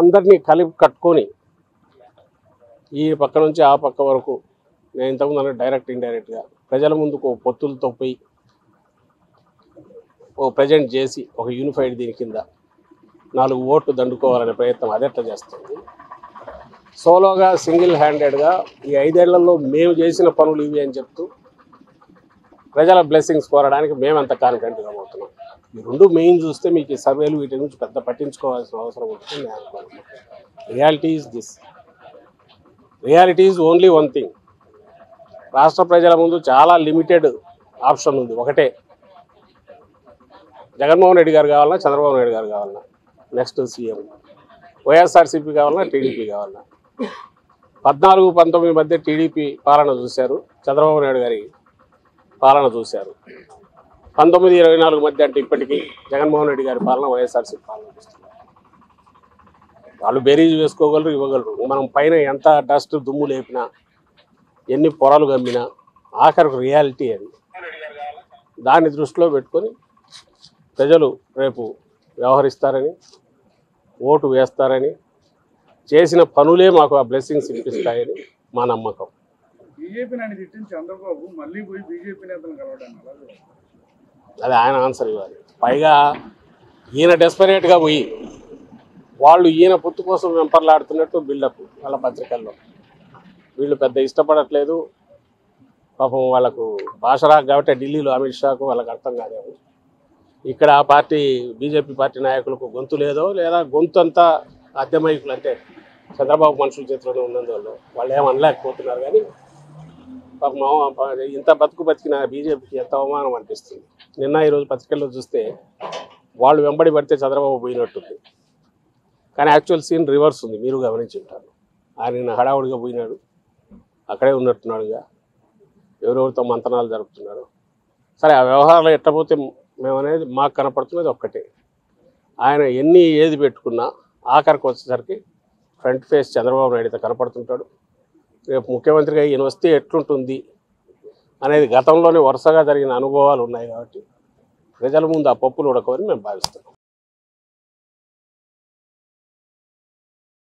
అందరినీ కలిపి కట్టుకొని ఈ పక్క నుంచి ఆ పక్క వరకు నేను ఇంతకుముందు అన్న డైరెక్ట్ ఇండైరెక్ట్గా ప్రజల ముందుకు ఓ పొత్తులతో పోయి ఓ ప్రజెంట్ చేసి ఒక యూనిఫైడ్ దీని కింద నాలుగు ఓట్లు దండుకోవాలనే ప్రయత్నం అదెట్లా చేస్తుంది. సోలోగా సింగిల్ హ్యాండెడ్గా ఈ ఐదేళ్ళలో మేము చేసిన పనులు ఇవి అని చెప్తూ ప్రజల బ్లెస్సింగ్స్ కోరడానికి మేమంత కాన్ఫిడెంట్గా పోతున్నాం. ఈ రెండు మెయిన్ చూస్తే మీకు ఈ సర్వేలు వీటి గురించి పెద్ద పట్టించుకోవాల్సిన అవసరం ఉంటుంది నేను reality is this reality is only one thing రాష్ట్ర ప్రజల ముందు చాలా లిమిటెడ్ ఆప్షన్ ఉంది. ఒకటే. జగన్మోహన్ రెడ్డి గారు కావాలన్నా చంద్రబాబు నాయుడు గారు కావాలన్నా. నెక్స్ట్ సీఎం వైఎస్ఆర్సీపీ కావాలన్నా టీడీపీ కావాలన్నా. పద్నాలుగు పంతొమ్మిది మధ్య టీడీపీ పాలన చూశారు. చంద్రబాబు నాయుడు గారి పాలన చూశారు. పంతొమ్మిది ఇరవై నాలుగు మధ్య అంటే ఇప్పటికీ జగన్మోహన్ రెడ్డి గారి పాలన వైఎస్ఆర్సీపీ పాలన చూస్తున్నారు వాళ్ళు బేరీజ్ వేసుకోగలరు ఇవ్వగలరు. మనం పైన ఎంత డస్ట్ దుమ్ము లేపినా ఎన్ని పొరలు గమ్మినా ఆఖరికి రియాలిటీ అది. దాన్ని దృష్టిలో పెట్టుకొని ప్రజలు రేపు వ్యవహరిస్తారని ఓటు వేస్తారని చేసిన పనులే మాకు ఆ బ్లెస్సింగ్స్ ఇప్పిస్తాయని మా నమ్మకం. బీజేపీ తిట్టిన చంద్రబాబు మళ్ళీ పోయి బీజేపీ నేతను కలవడానికి అది ఆయన ఆన్సర్ ఇవ్వాలి. పైగా ఈయన డెస్పరేట్గా పోయి వాళ్ళు ఈయన పొత్తు కోసం వెంపర్లాడుతున్నట్టు బిల్డప్ వాళ్ళ పత్రికల్లో. వీళ్ళు పెద్ద ఇష్టపడట్లేదు. పాపం వాళ్ళకు భాష రాక కాబట్టి ఢిల్లీలో అమిత్ షాకు వాళ్ళకి అర్థం కాదేమో. ఇక్కడ ఆ పార్టీ బీజేపీ పార్టీ నాయకులకు గొంతు లేదో లేదా గొంతు అంతా అద్దెమైకులు అంటే చంద్రబాబు మనుషుల చేతిలోనే ఉన్నందువల్ల వాళ్ళు ఏమనలేకపోతున్నారు కానీ పాపం మా- ఇంత బతుకు బతికిన బీజేపీకి ఎంత అవమానం అనిపిస్తుంది. నిన్న ఈరోజు పత్రికల్లో చూస్తే వాళ్ళు వెంబడి పడితే చంద్రబాబు పోయినట్టుంది. కానీ యాక్చువల్ సీన్ రివర్స్ ఉంది. మీరు గమనించి ఉంటారు ఆయన నిన్న హడావుడిగా పోయినాడు. అక్కడే ఉన్నట్టున్నాడుగా. ఎవరెవరితో మంతనాలు జరుపుతున్నారు. సరే ఆ వ్యవహారాలు ఎట్టపోతే మేమనేది మాకు కనపడుతున్నది ఒక్కటే. ఆయన ఎన్ని ఏది పెట్టుకున్నా ఆఖరికి వచ్చేసరికి ఫ్రంట్ ఫేస్ చంద్రబాబు నాయుడు కనపడుతుంటాడు. రేపు ముఖ్యమంత్రిగా ఈయన వస్తే ఎట్లుంటుంది? అనేది గతంలోనే వరుసగా జరిగిన అనుభవాలు ఉన్నాయి కాబట్టి ప్రజల ముందు ఆ పప్పులు ఉడకవని మేము భావిస్తున్నాం.